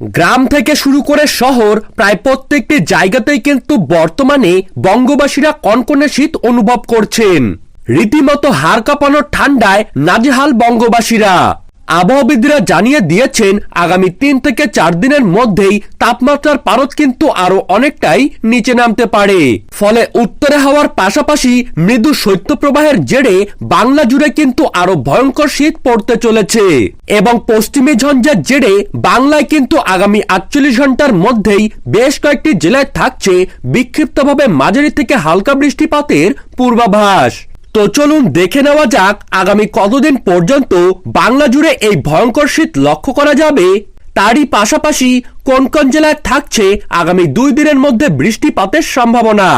গ্রাম থেকে শুরু করে শহর, প্রায় প্রত্যেকটি জায়গাতেই কিন্তু বর্তমানে বঙ্গবাসীরা কনকনে শীত অনুভব করছেন। রীতিমতো হাড় কাঁপানোর ঠান্ডায় নাজেহাল বঙ্গবাসীরা। আবহাওয়াবিদরা জানিয়ে দিয়েছেন, আগামী তিন থেকে চার দিনের মধ্যেই তাপমাত্রার পারদ কিন্তু আরও অনেকটাই নিচে নামতে পারে। ফলে উত্তরে হওয়ার পাশাপাশি মৃদু শৈত্যপ্রবাহের জেরে বাংলা জুড়ে কিন্তু আরও ভয়ঙ্কর শীত পড়তে চলেছে। এবং পশ্চিমী ঝঞ্ঝার জেরে বাংলায় কিন্তু আগামী আটচল্লিশ ঘণ্টার মধ্যেই বেশ কয়েকটি জেলায় থাকছে বিক্ষিপ্তভাবে মাঝারি থেকে হালকা বৃষ্টিপাতের পূর্বাভাস। তো চলুন দেখে নেওয়া যাক আগামী কতদিন পর্যন্ত বাংলা জুড়ে এই ভয়ঙ্কর শীত লক্ষ্য করা যাবে। তারই পাশাপাশি কোন কোন জেলায় থাকছে আগামী দুই দিনের মধ্যে বৃষ্টিপাতের সম্ভাবনা।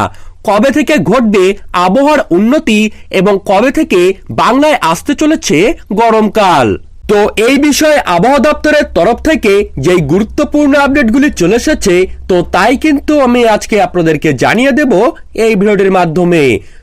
কবে থেকে ঘটবে আবহাওয়ার উন্নতি এবং কবে থেকে বাংলায় আসতে চলেছে গরমকাল? তো এই বিষয়ে আবহাওয়া দপ্তরের তরফ থেকে যেই গুরুত্বপূর্ণ আপডেটগুলি চলে এসেছে, তো তাই কিন্তু আমি আজকে আপনাদেরকে জানিয়ে দেব এই ভিডিওটির মাধ্যমে।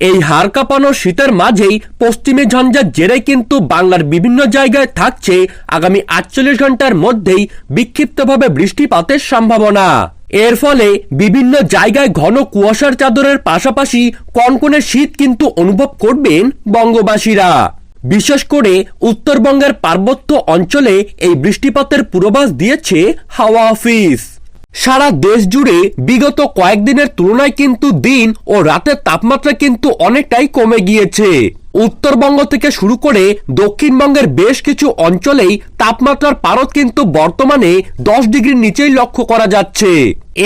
এই হাড় কাঁপানো শীতের মাঝেই পশ্চিমী ঝঞ্ঝার জেরে কিন্তু বাংলার বিভিন্ন জায়গায় থাকছে আগামী আটচল্লিশ ঘণ্টার মধ্যেই বিক্ষিপ্তভাবে বৃষ্টিপাতের সম্ভাবনা। এর ফলে বিভিন্ন জায়গায় ঘন কুয়াশার চাদরের পাশাপাশি কনকনে শীত কিন্তু অনুভব করবেন বঙ্গবাসীরা। বিশেষ করে উত্তরবঙ্গের পার্বত্য অঞ্চলে এই বৃষ্টিপাতের পূর্বাভাস দিয়েছে হাওয়া অফিস। সারা দেশ জুড়ে বিগত কয়েকদিনের তুলনায় কিন্তু দিন ও রাতের তাপমাত্রা কিন্তু অনেকটাই কমে গিয়েছে। উত্তরবঙ্গ থেকে শুরু করে দক্ষিণবঙ্গের বেশ কিছু অঞ্চলেই তাপমাত্রার পারদ কিন্তু বর্তমানে দশ ডিগ্রির নিচেই লক্ষ্য করা যাচ্ছে।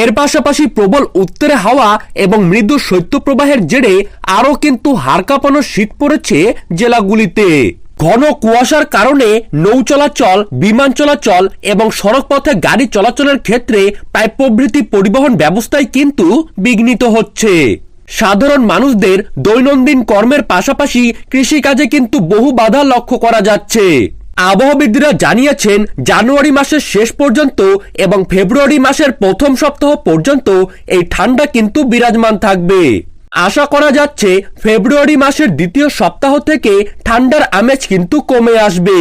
এর পাশাপাশি প্রবল উত্তরে হাওয়া এবং মৃদু শৈত্যপ্রবাহের জেরে আরও কিন্তু হাড় কাঁপানো শীত পড়েছে জেলাগুলিতে। ঘন কুয়াশার কারণে নৌ চলাচল, বিমান চলাচল এবং সড়ক পথে গাড়ি চলাচলের ক্ষেত্রে প্রায় প্রভৃতি পরিবহন ব্যবস্থায় কিন্তু বিঘ্নিত হচ্ছে। সাধারণ মানুষদের দৈনন্দিন কর্মের পাশাপাশি কৃষিকাজে কিন্তু বহু বাধা লক্ষ্য করা যাচ্ছে। আবহাওয়াবিদরা জানিয়েছেন, জানুয়ারি মাসের শেষ পর্যন্ত এবং ফেব্রুয়ারি মাসের প্রথম সপ্তাহ পর্যন্ত এই ঠান্ডা কিন্তু বিরাজমান থাকবে। আশা করা যাচ্ছে ফেব্রুয়ারি মাসের দ্বিতীয় সপ্তাহ থেকে ঠান্ডার আমেজ কিন্তু কমে আসবে।